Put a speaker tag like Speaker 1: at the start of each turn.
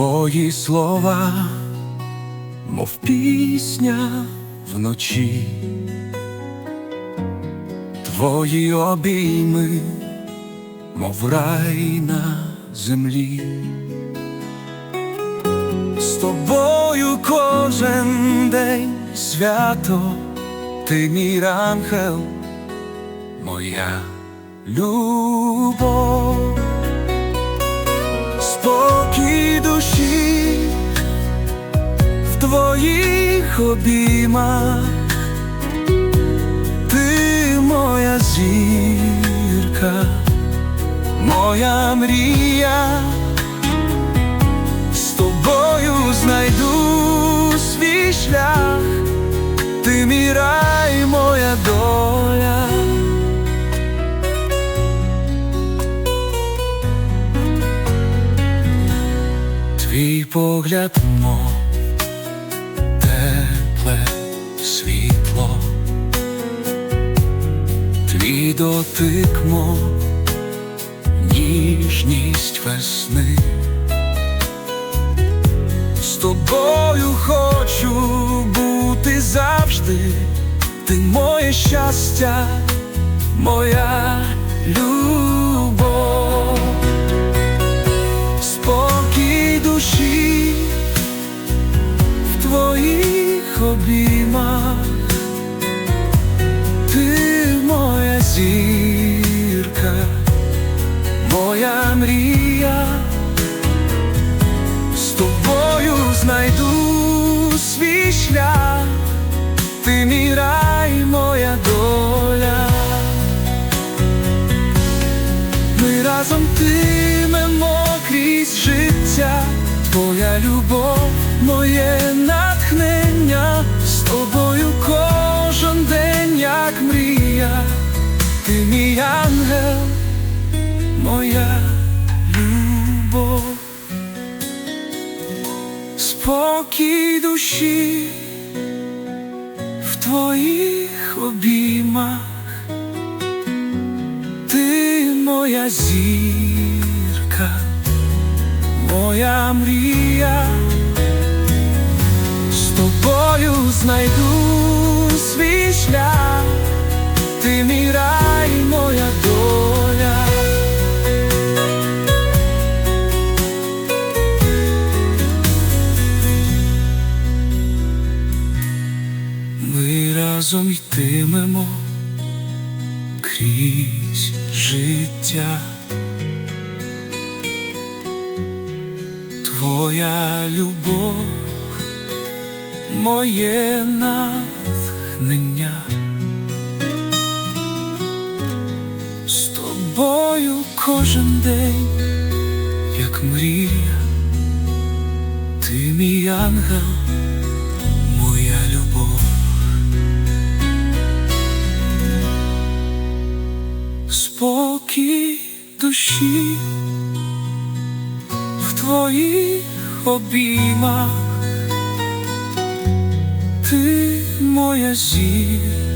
Speaker 1: Твої слова, мов пісня вночі, Твої обійми, мов рай на землі. З тобою кожен день свято, ти мій ангел, моя любов, спокій душі в твоїх обіймах, ти моя зірка, моя мрія Твій погляд, мов тепле світло, твій дотик, мов ніжність весни. З тобою хочу бути завжди, ти моє щастя, моя любов, зірка, моя мрія. З тобою знайду свій шлях, ти мій рай, моя доля. Ми разом тимемо крізь життя, твоя любов, моє натхнення, ти мій ангел, моя любов. Спокій душі в твоїх обіймах, ти моя зірка, моя мрія, з тобою знайду свій шлях, ти мій разом йтимемо крізь життя. Твоя любов, моє натхнення. З тобою кожен день, як мрія, ти мій ангел, душі в твоїх обіймах, ти моя зірка,